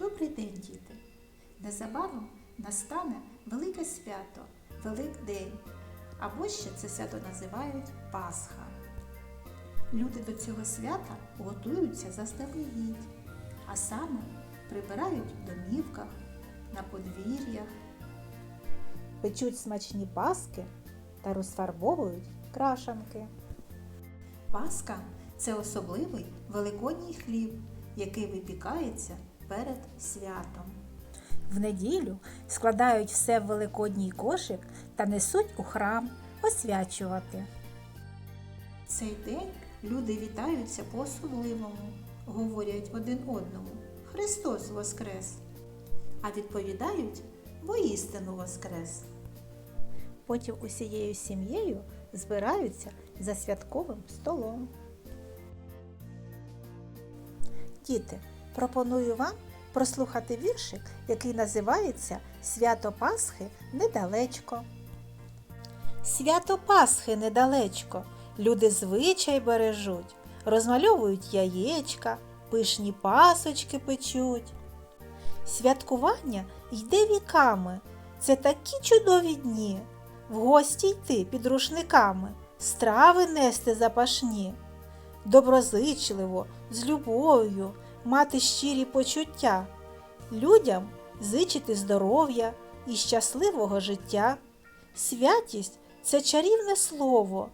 Добрий день, діти! Незабаром настане велике свято, Великдень, або ще це свято називають Пасха. Люди до цього свята готуються заздалегідь, а саме прибирають в домівках, на подвір'ях, печуть смачні паски та розфарбовують крашанки. Пасха це особливий великодній хліб, який випікається перед святом. В неділю складають все в великодній кошик та несуть у храм освячувати. Цей день люди вітаються по-особливому, говорять один одному Христос Воскрес, а відповідають воістину Воскрес. Потім усією сім'єю збираються за святковим столом. Діти, пропоную вам прослухати віршик, який називається Свято Пасхи недалечко. Свято Пасхи недалечко. Люди звичай бережуть, розмальовують яєчка, пишні пасочки печуть. Святкування йде віками. Це такі чудові дні. В гості йти під рушниками, страви нести запашні. Доброзичливо, з любов'ю, мати щирі почуття, людям зичити здоров'я і щасливого життя. Святість це чарівне слово.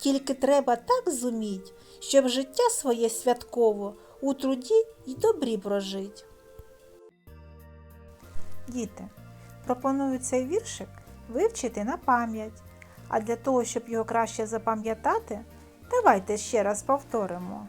Тільки треба так зуміть, щоб життя своє святково у труді й добрі прожить. Діти, пропоную цей віршик вивчити на пам'ять. А для того, щоб його краще запам'ятати, давайте ще раз повторимо.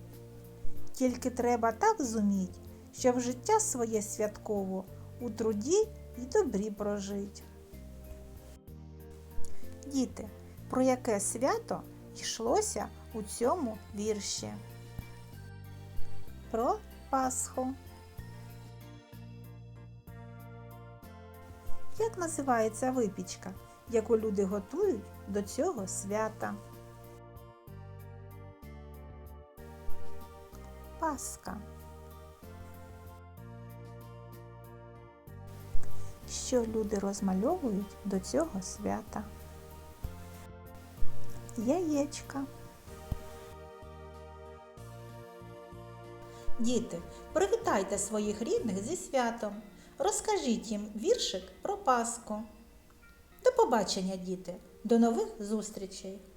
Тільки треба так зуміть, щоб життя своє святково у труді й добрі прожить. Діти, про яке свято йшлося у цьому вірші? Про Пасху. Як називається випічка, яку люди готують до цього свята? Пасха. Що люди розмальовують до цього свята? Яєчка. Діти, привітайте своїх рідних зі святом. Розкажіть їм віршик про Пасху. До побачення, діти! До нових зустрічей!